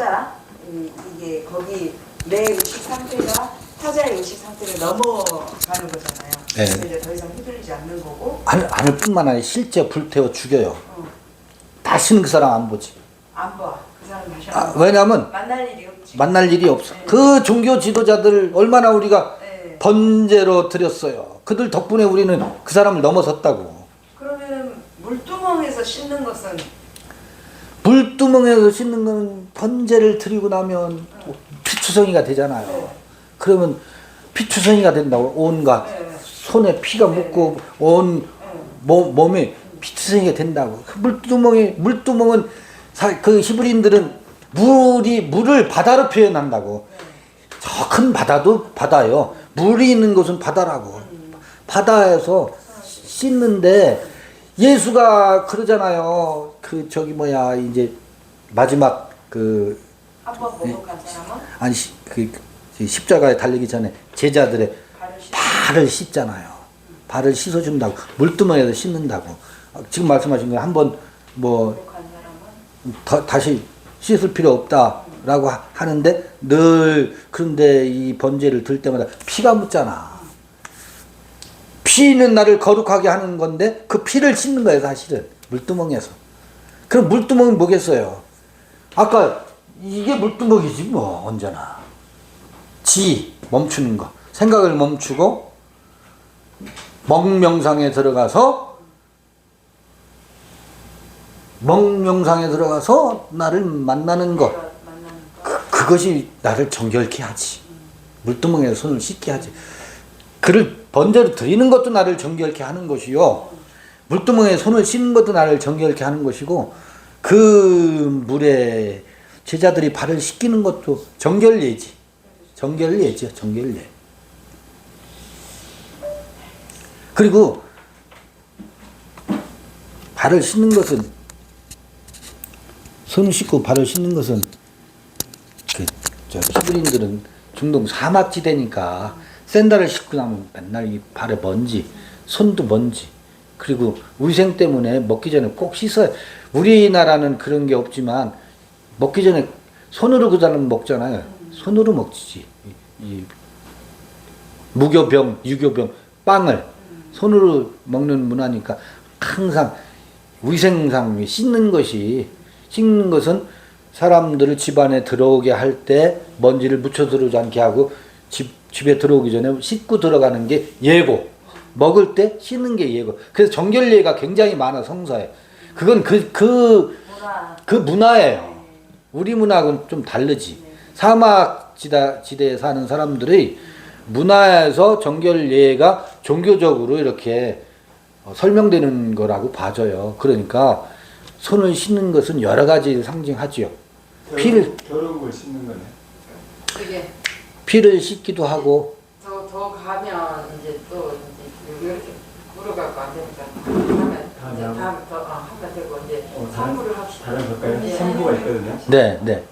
타자 이, 이게 거기 내 의식 상태가 타자의 의식 상태를 넘어가는 거잖아요. 네. 그래서 이제 더 이상 휘둘리지 않는 거고 하늘, 하늘 뿐만 아니라 실제 불태워 죽여요. 어, 다시는 그 사람 안 보지. 안 봐. 그 사람 다시 아, 봐. 왜냐하면 만날 일이 없지. 만날 일이 없어. 네. 그 종교 지도자들을 얼마나 우리가 네. 번제로 드렸어요. 그들 덕분에 우리는 그 사람을 넘어섰다고. 그러면은 물두멍에서 씻는 것은 물두멍에서 씻는 건 번제를 드리고 나면 피투성이가 되잖아요. 네. 그러면 피투성이가 된다고 온갖 네. 손에 피가 네. 묻고 온 네. 몸, 몸에 피투성이가 된다고. 그 물두멍이 물두멍은 사, 그 히브리인들은 물이 물을 바다로 표현한다고. 저 큰 바다도 바다요. 물이 있는 곳은 바다라고. 바다에서 씻는데 예수가 그러잖아요. 그 저기 뭐야 이제 마지막 그 한번 목욕한 사람은 아니 시- 그, 그 십자가에 달리기 전에 제자들의 발을 씻. 발을 씻잖아요. 발을 씻어준다고 물두멍에서 씻는다고. 어, 지금 말씀하신 거 한번 뭐 목욕한 사람은 더, 다시 씻을 필요 없다라고 하- 하는데 늘 그런데 이 번제를 들 때마다 피가 묻잖아. 피는 나를 거룩하게 하는 건데 그 피를 씻는 거예요 사실은 물두멍에서. 그럼 물두멍이 뭐겠어요? 아까 이게 물두멍이지 뭐 언제나. 지 멈추는 거 생각을 멈추고 먹명상에 들어가서 먹명상에 들어가서 나를 만나는 것. 그, 그것이 나를 정결케 하지 물두멍에 손을 씻게 하지 그를 번제로 드리는 것도 나를 정결케 하는 것이요 물두멍에 손을 씻는 것도 나를 정결케 하는 것이고 그 물에 제자들이 발을 씻기는 것도 정결례지 정결례죠 정결례 그리고 발을 씻는 것은 손을 씻고 발을 씻는 것은 그 저 히브리인들은 중동 사막지대니까 샌들을 신고 나면 맨날 이 발에 먼지, 손도 먼지. 그리고 위생 때문에 먹기 전에 꼭 씻어야. 우리나라는 그런 게 없지만 먹기 전에 손으로 그 사람 먹잖아요. 손으로 먹지. 이, 이 무교병, 유교병, 빵을 손으로 먹는 문화니까 항상 위생상 씻는 것이 씻는 것은 사람들을 집안에 들어오게 할 때 먼지를 묻혀 들어오지 않게 하고 집, 집에 들어오기 전에 씻고 들어가는 게 예고 먹을 때 씻는 게 예고. 그래서 정결례가 굉장히 많아 성서에. 그건 그, 그, 문화. 그 문화예요. 우리 문화하고는 좀 다르지. 사막 지다, 지대에 사는 사람들의 문화에서 정결례가 종교적으로 이렇게 어, 설명되는 거라고 봐져요. 그러니까 손을 씻는 것은 여러 가지를 상징하지요. 피를- 겨루고 씻는 거네. 그게 피를 씻기도 하고 더, 더 가면 물어갖고 안 되니까 하면 이제 다음에 다음 더 어, 하면 되고 이제 어, 다른- 선물을 합시다. 다른 걸까요? 예. 선부가 있거든요. 네, 네.